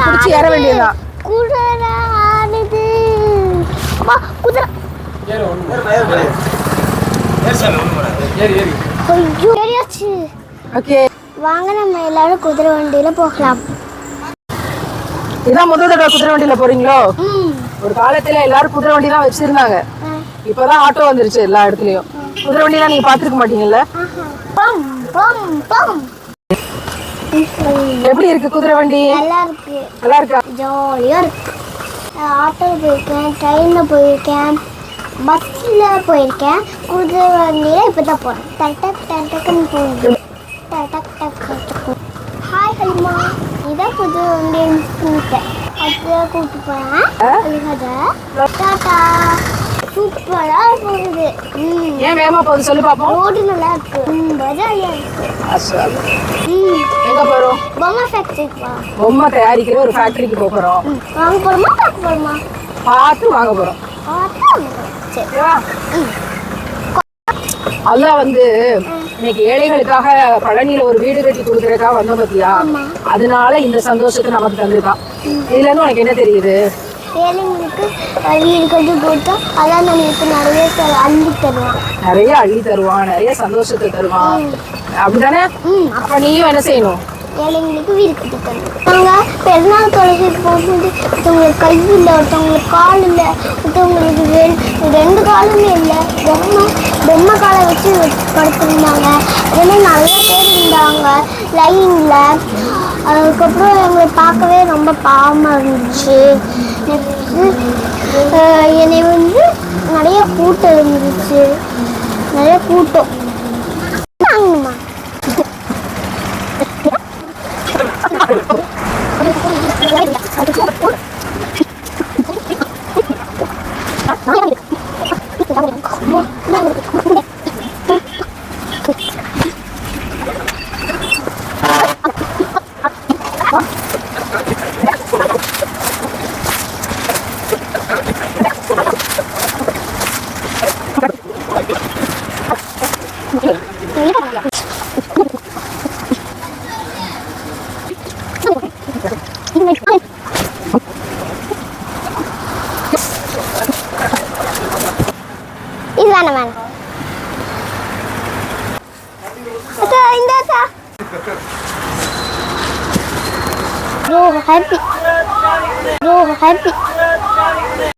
பிடிச்சி ஏற வேண்டியதுதான் குதிரை ஆடுது அம்மா, குதிரை ஏறியாச்சு ஓகே வாங்க நம்ம எல்லாரும் குதிரை வண்டியில போகலாம். இதான் முதல் தடவை குதிரை வண்டியில போறீங்களோ ஒரு காலத்துல எல்லாரும் குதிரை வண்டி தான் வச்சிருந்தாங்க இப்பதான் ஆட்டோ வந்துருச்சு எல்லா இடத்துலயும். குதிரை வண்டி நீங்க பாத்துருக்க மாட்டீங்கல்ல? எப்படி இருக்கு குதிரை வண்டி நல்லா இருக்கு? ஜாலியா இருக்கு. ஆட்டோவில் போயிருக்கேன் ட்ரெயினில் போயிருக்கேன் பஸ்ஸில் போயிருக்கேன். குதிரை வண்டியில் இப்போ தான் போகிறேன் டக் டக் டக் டக்குன்னு போகுது. டக் டக் டக் இதான் புது வண்டின்னு கூப்பிட்டேன் அப்படியே கூப்பிட்டு போகிறேன் டாட்டா சூப்பராக போகுது. ஏன் வேகமா போகுது சொல்லு பாப்போம். ரோடு நல்லா இருக்கு. ரொம்ப ஜாலியாக இருக்கு. மாஷா அல்லாஹ். ம். எங்க போறோம்? பொம்மை ஃபேக்ட்ரிக்கு வா. பொம்மை தயாரிக்கிற ஒரு ஃபேக்டரிக்கு போக போறோம். ம். வாங்க போகிறோமா பார்க்க போகிறோமா பார்த்து வாங்க போறோம். பார்த்தா வாங்க போகிறோம் சரி? அல்லாஹ் வந்து இன்னைக்கு ஏழைகளுக்காக பழனியில ஒரு வீடு கட்டி கொடுக்கறதுக்காக வந்தோம் பாத்தியா? அதனால இந்த சந்தோஷத்தை நமக்கு தந்திருக்கான் இதுல இருந்து உனக்கு என்ன தெரியுது? ஏழைங்களுக்கு வீடு கட்டி கொடுத்தா அதான் நம்மளுக்கு நிறைய அள்ளி தருவான் நிறைய அள்ளி தருவான் நிறைய சந்தோஷத்தை தருவான் அப்படிதானே அப்ப நீயும் என்ன செய்யணும்? ஏழைங்களுக்கு வீடு கட்டி தருவான் நாங்கள் பெருநாள் தொலைச்சிட்டு போகும்போது ஒருத்தவங்களுக்கு கை இல்லை ஒருத்தவங்களுக்கு கால் இல்லை ஒருத்தவங்களுக்கு ரெண்டு காலுமே இல்லை. பொம்மை பொம்மை காலை வச்சு படுத்திருந்தாங்க. அதெல்லாம் நிறைய பேர் இருந்தாங்க. லைனில். அதுக்கப்புறம் எங்களை பார்க்கவே ரொம்ப பாவமாக இருந்துச்சு. நெக்ஸ்ட்டு என்னை வந்து நிறைய கூட்டம் இருந்துச்சு. நிறைய கூட்டம். வாங்கணுமா? What? Wala naman. Ito, hindi ito. Bro, happy. Bro, happy.